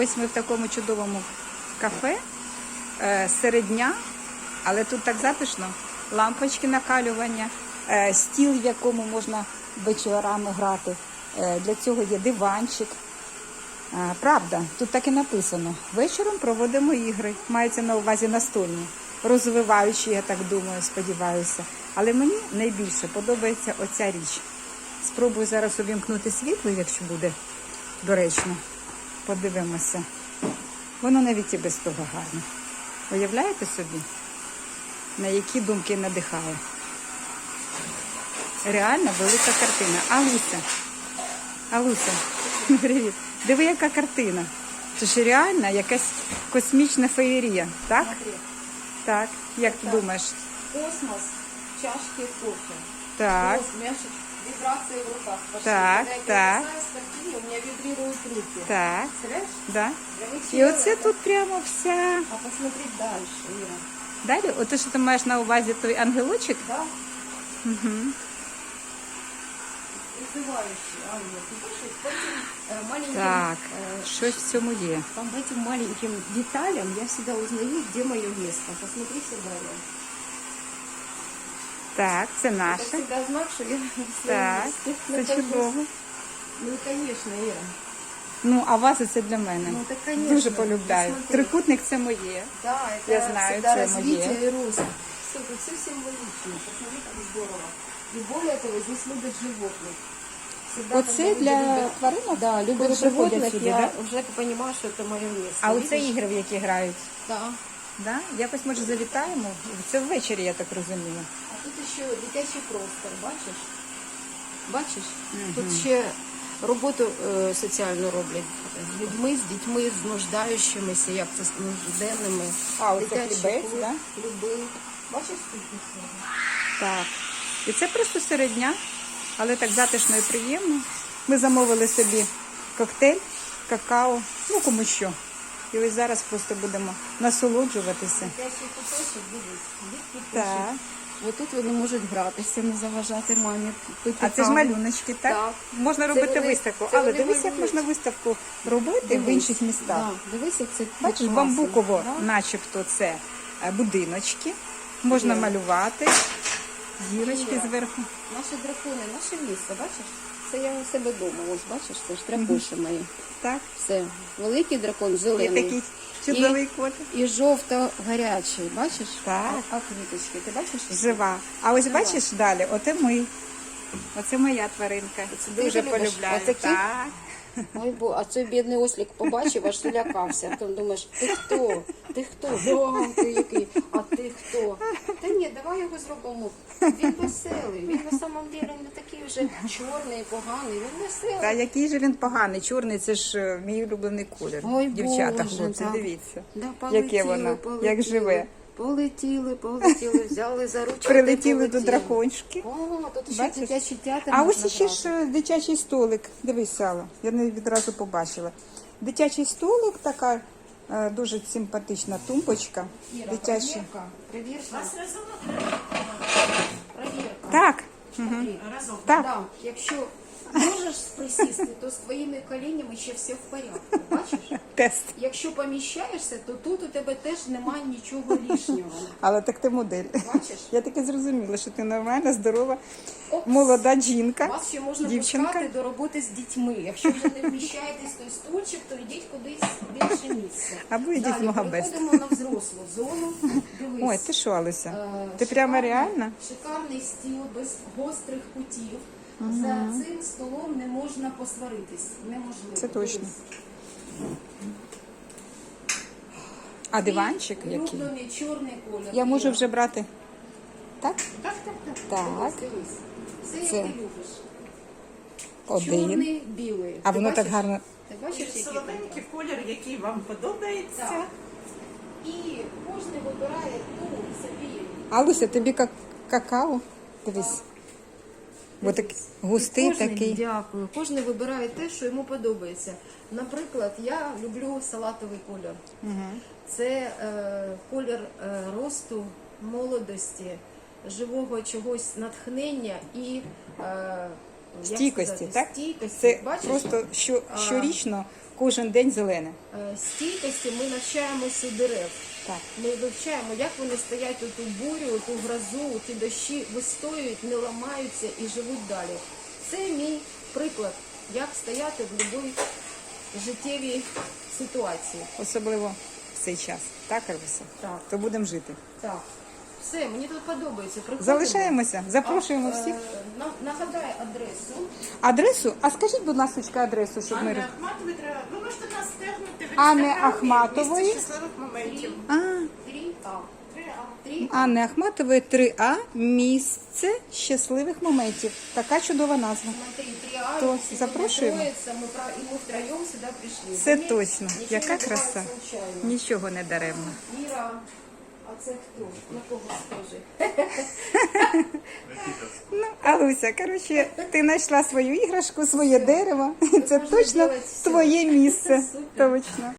Ось ми в такому чудовому кафе е, серед дня, але тут так затишно. Лампочки накалювання, е, стіл, в якому можна вечорами грати. Е, для цього є диванчик. Правда, тут так і написано. Вечором проводимо ігри. Мається на увазі настольні, розвиваючі, я так думаю, сподіваюся. Але мені найбільше подобається оця річ. Спробую зараз увімкнути світло, якщо буде доречно. Подивимося. Воно навіть і без того гарне. Уявляєте собі, на які думки надихає? Реально велика картина. Алуся. Алуся, привіт. Диви, яка картина. Це ж реально якась космічна феєрія, так? Так. Як ти думаєш? Космос, чашки кофе. Так. Мяшечек, вибрации в руках пошли. Так, Когда я так. касаюсь картины, у меня вибрируют руки. Так. Представляешь? Да. Прям І оце тут прямо вся. А посмотреть дальше, Ира. Далі, ото що ти маєш на увазі той ангелочок? Да? Угу. Вызывающий ангел. Ты слышишь, по этим э, маленьким... Так, э, щось в цьому є. Там по этим маленьким деталям я всегда узнаю, где мое место. Посмотри сюда, Ира. Так, це Это наше. всегда знак, что я в своем Так, месте це нахожусь. чудово. Ну, конечно, Ира. Ну, а вази це для мене. Ну, так, конечно. Дуже полюбляю. Посмотри. Трикутник це моє. Да, это Я знаю, всегда це развитие моє. и рост. Все, тут все символично. Посмотри, как здорово. И более того, здесь любят животных. Всегда, Оце когда люди для любят- тваринок? Да, Коли любят приходять животных, сюди, я да? уже понимаю, что это мое место. А оце Видишь? ігри, в які грають. Да. Да? Якось може завітаємо. Це ввечері, я так розумію. А тут ще дитячий простор, бачиш? Бачиш? Тут ще роботу е, соціальну роблять з людьми, з дітьми, з нуждаючимися, як це з нужденними. А, оце Дитячий хлібець, клуб, да? Люби. Бачиш скільки всього? Так. І це просто серед дня, але так затишно і приємно. Ми замовили собі коктейль, какао, ну кому що. І ось зараз просто будемо насолоджуватися. Дитячий куточок, пишуть. Вони можуть гратися, не заважати мамі. пити А це ж каву. малюночки, так? Так. Можна Це робити вони- виставку. це Але вони дивись, як малюють. можна виставку робити в Дивись. інших містах. Да, дивись, як це Бачиш, бамбуково, Да? начебто, це е, будиночки. Можна Є. малювати. Зірочки Є. зверху. Наші дракони, наше місто, бачиш? Це я у себе вдома, ось бачиш, це ж дракоші мої. Так. Все, великий дракон, зелений. такий чудовий котик. І жовто-гарячий, бачиш? Так. А, а квіточки, ти бачиш? Жива. А ось Жива. бачиш далі, оте ми. Оце моя тваринка. Це Дуже полюбляю. Отакі? Так. Ой, бо, а цей бідний ослік побачив, аж злякався. Потім думаєш, ти хто? Ти хто? О, ти який? А ти хто? Та ні, давай його зробимо. Він веселий. Він на самом деле не такий вже чорний, поганий. Він веселий. Та який же він поганий, чорний, це ж е, мій улюблений колір. Ой, Дівчата, Боже, хлопці, дивіться. Да, Яке воно, полетіли, як живе. Полетіли, полетіли, взяли за ручку. Прилетіли до дракончики. О, тут ще Бачиш? дитячий театр. А можна ось ще ж е, дитячий столик. Дивись, Сало, я не відразу побачила. Дитячий столик, така е, дуже симпатична тумбочка. Іра, Дитячий. Проверка. Проверка. Так, Смотри. так. Да, якщо можеш присісти, то з твоїми коленями ще все в порядку. Бачиш? Тест. Якщо поміщаєшся, то тут у тебе теж немає нічого лишнього. Але так ти модель. Бачиш? Я таки зрозуміла, що ти нормальна, здорова, Опс. молода жінка. Вас ще можна Дівчинка. пускати до роботи з дітьми. Якщо вже не вміщаєтесь той стульчик, то йдіть кудись в інше місце. Або йдіть в Могабест. переходимо на взрослу зону. Дивись. Ой, ти що, Алися? Е, Ти прямо реально? Шикарний стіл без гострих кутів. За цим столом не можна посваритись. Неможливо. Це точно. А диванчик який? улюблений чорний колір. Я можу вже брати. Так? Так, так, так. Так. Дивись. Все, Це як ти любиш. Один. Чорний, білий. А Ти воно так бачиш? гарно. Ти бачиш, який Солоденький колір, який вам подобається. Так. І кожен вибирає ту собі. Алуся, тобі как какао? Дивись. Бо так густий Кожен, такий. Дякую. Кожен вибирає те, що йому подобається. Наприклад, я люблю салатовий колір. Це е, колір е, росту, молодості, живого чогось натхнення і е, Стійкості, сказати, так? Стійкості. Це Бачиш? просто що, щорічно кожен день зелене. Е, Стійкості ми навчаємося у дерев. Так. Ми вивчаємо, як вони стоять у ту бурю, у ту грозу, у ті дощі, вистоюють, не ламаються і живуть далі. Це мій приклад, як стояти в будь-якій життєвій ситуації. Особливо в цей час. Так, Арвіса? Так. То будемо жити. Так, все, мені тут подобається. Приходимо. Залишаємося, запрошуємо А, всіх. е, на- Нагадай адресу. Адресу, а скажіть, будь ласка, адресу, щоб ми. Анне роз- Ахматової треба. Ви можете нас стегнути в Анни інстаграмі Ахматової. «Місце щасливих моментів. А, 3А. 3А. 3А. Анни Ахматової 3А місце щасливих моментів. Така чудова назва. Смотри, 3А. То сегодня запрошуємо? троица, Мы, про- и мы втроем сюда пришли. Це Заметь, точно. ничего Яка не бывает краса. случайно. Нічого не даремно. Іра, а це хто? На кого схожий? Ну, Алуся, коротше, ти знайшла свою іграшку, своє дерево. Це точно твоє місце. Точно.